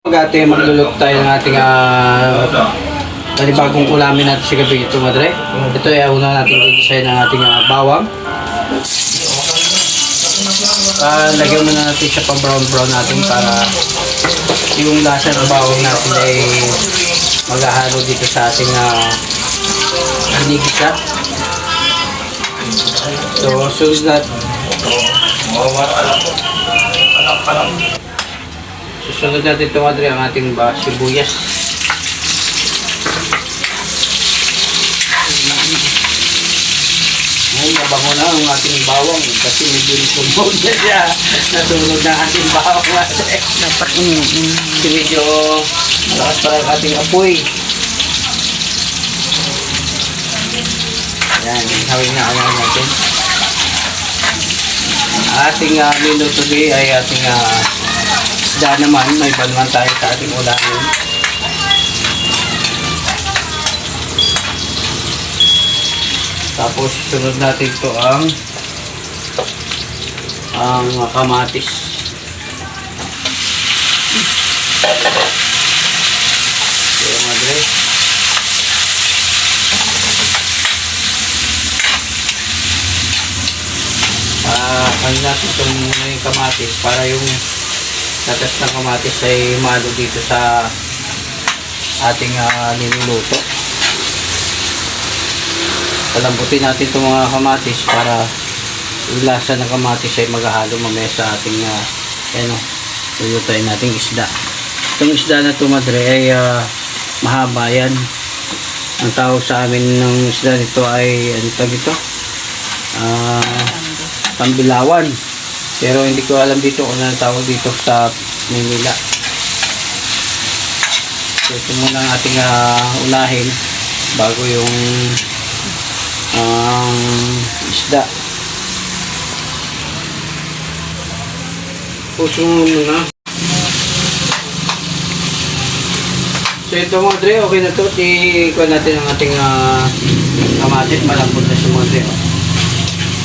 Pagkati maglulot tayo ng ating uh, panibagong ulamin natin sa gabi ito, madre. Ito ay una natin i-design ng ating ah, bawang. Ah, lagyan muna natin siya pa brown brown natin para yung lasa ng bawang natin ay maghahalo dito sa ating uh, hinigisa. So, sunod na Susunod natin ito, Adri, ang ating ba, sibuyas. Ay, nabango na ang ating bawang kasi medyo sunog na siya. Nasunog na ating bawang. Adri. Dapat mm, Kasi medyo malakas pa ang ating apoy. Yan, hawin na kaya natin. Ating uh, menu today ay ating uh, isda naman. May iba naman tayo sa ating ulamin. Tapos sunod natin ito ang ang kamatis. Kaya madre. Ah, ano natin itong muna yung kamatis para yung tatas ng kamatis ay malo dito sa ating ah, niluluto. Palambutin natin itong mga kamatis para yung lasa ng kamatis ay maghahalo mamaya sa ating uh, ano, lulutuin nating isda. Itong isda na ito madre ay ah, mahaba yan. Ang tawag sa amin ng isda nito ay ano ito? Ah, Tambilawan. Pero hindi ko alam dito kung ano tawag dito sa Manila. So ito muna ang ating ah, unahin bago yung ang isda. Puso mo muna. So ito mga Dre, okay na to. Ikuha natin ang ating uh, kamatis. Malambot na siya mga Dre.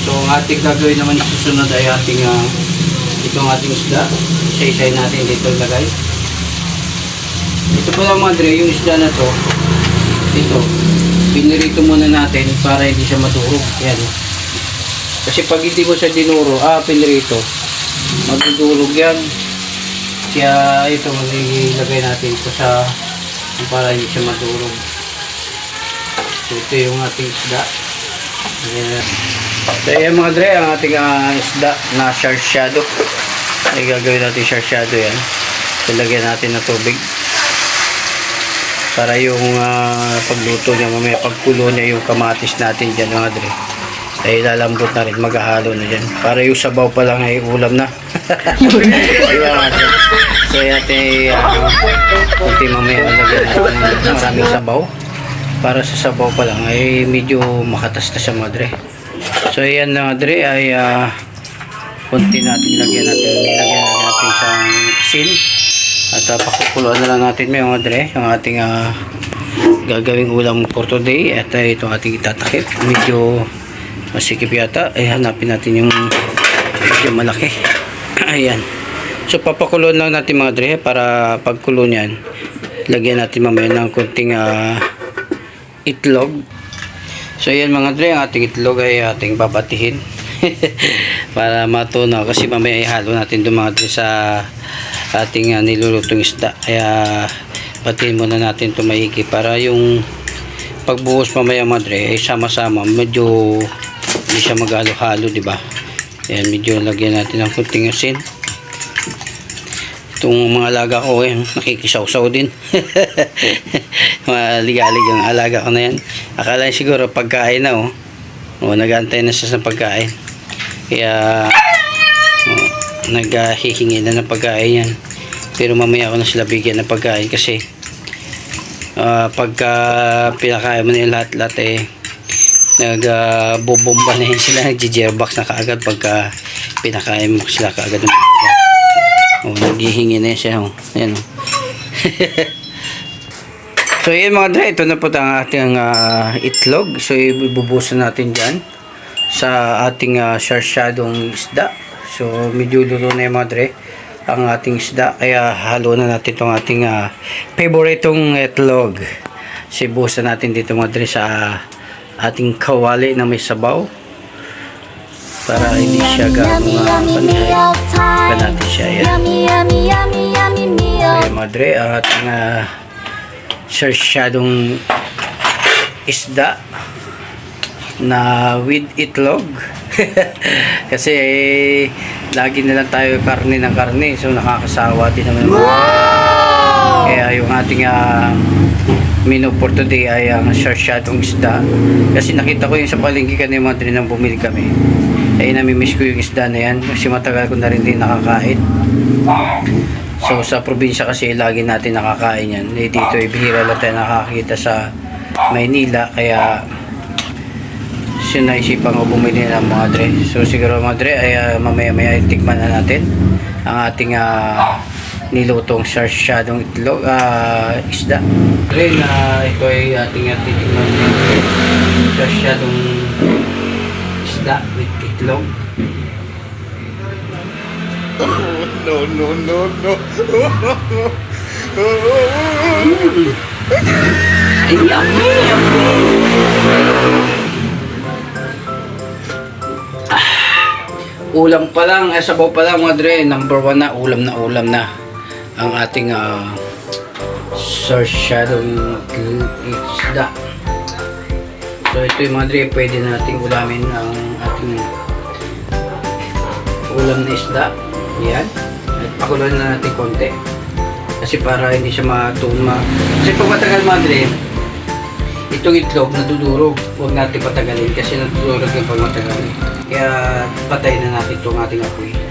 So ang ating gagawin naman susunod ay ating uh, itong ating isda. Isa-isay natin dito ilagay. Ito pala mga Dre, yung isda na to. Ito. Pinirito muna natin para hindi siya madurog. Yan. Kasi pag hindi mo siya dinuro, ah, pinirito, magdudurog yan. Kaya ito, maglagay natin ito sa para hindi siya madurog. So ito yung ating isda. Ayan. So ayan mga dre, ang ating ah, isda na sarsyado. Ay gagawin natin sarsyado yan. So lagyan natin ng tubig. Para yung ah, pagluto niya, mamaya pagkulo niya yung kamatis natin dyan mga dre. Ay lalambot na rin, maghahalo na dyan. Para yung sabaw pa lang ay ulam na. Diba mga? So yan natin uh, kunti mamaya lagyan natin ng maraming sabaw. Para sa sabaw pa lang ay medyo makatas na siya mga dre. So ayan na dre ay ah, kunti natin lagyan natin nilagyan na natin sa asin. At uh, pakukuluan na lang natin may mga dre yung ating ah, gagawing ulam for today. At uh, itong ating itatakip medyo masikip yata. Ay hanapin natin yung medyo malaki. Ayan. So papakuluan lang natin mga dre para pagkulo niyan lagyan natin mamaya ng kunting ah, itlog So yan mga dre, ang ating itlog ay ating babatihin para matunaw kasi mamaya ihalo natin doon mga dre sa ating uh, nilulutong isda. Kaya batiin muna natin ito maigi para yung pagbuhos mamaya mga dre ay sama-sama medyo hindi siya maghalo-halo di ba? Yan medyo lagyan natin ng kunting asin. Itong mga alaga ko eh, nakikisaw-saw din. Maligalig ang alaga ko na yan. Akala siguro pagkain na oh. O, nagantay na siya sa pagkain. Kaya, oh, naghihingi na ng pagkain yan. Pero mamaya ako na sila bigyan ng pagkain kasi ah, pagka pinakain mo nila lahat-lahat eh, nagbobomba na yun sila, nagji-gearbox na kaagad pagka pinakain mo sila kaagad ng maaga. Oh, naghihingi na siya. Oh. Ayan, oh. so, yun mga dre. Ito na po ang ating ah, itlog. So, ibubusan natin dyan sa ating uh, sarsyadong isda. So, medyo luto na yung mga dre. ang ating isda. Kaya halo na natin itong ating uh, favoritong itlog. Sibusan natin dito mga dre sa ating kawali na may sabaw. Para hindi siya gano'ng uh, panay. Pa natin siya. Yan. Kaya madre, ang ating uh, sarsyadong isda na with itlog. Kasi eh, lagi na lang tayo karne ng karne. So nakakasawa din naman. Kaya yung ating uh, menu for today ay ang sarsyadong isda. Kasi nakita ko yung sa palengke kanina madre nang bumili kami. Ay namimiss ko yung isda na yan. Kasi matagal ko na rin din nakakain. So sa probinsya kasi lagi natin nakakain yan. Eh, dito eh, bihira lang tayo nakakita sa Maynila kaya sinaisipan ko bumili ng mga dre. So siguro mga dre ay ah, mamaya maya tikman na natin ang ating ah, nilutong sarsyadong itlog, ah, isda. Dre na ito ay ating uh, titikman ng sarsyadong isda with itlog. No, no, no, no. ulam pa lang, eh, sabaw pa lang mga dre, number one na, ulam na ulam na ang ating uh, sarsyadong isda. So ito yung mga pwede nating ulamin ang ating ulam na isda. Yan. At pakuloy na natin konti. Kasi para hindi siya matuma. Kasi pag matagal mga dre, itong itlog nadudurog. Huwag natin patagalin kasi nadudurog yung pag matagal. Kaya patay na natin itong ating apoy.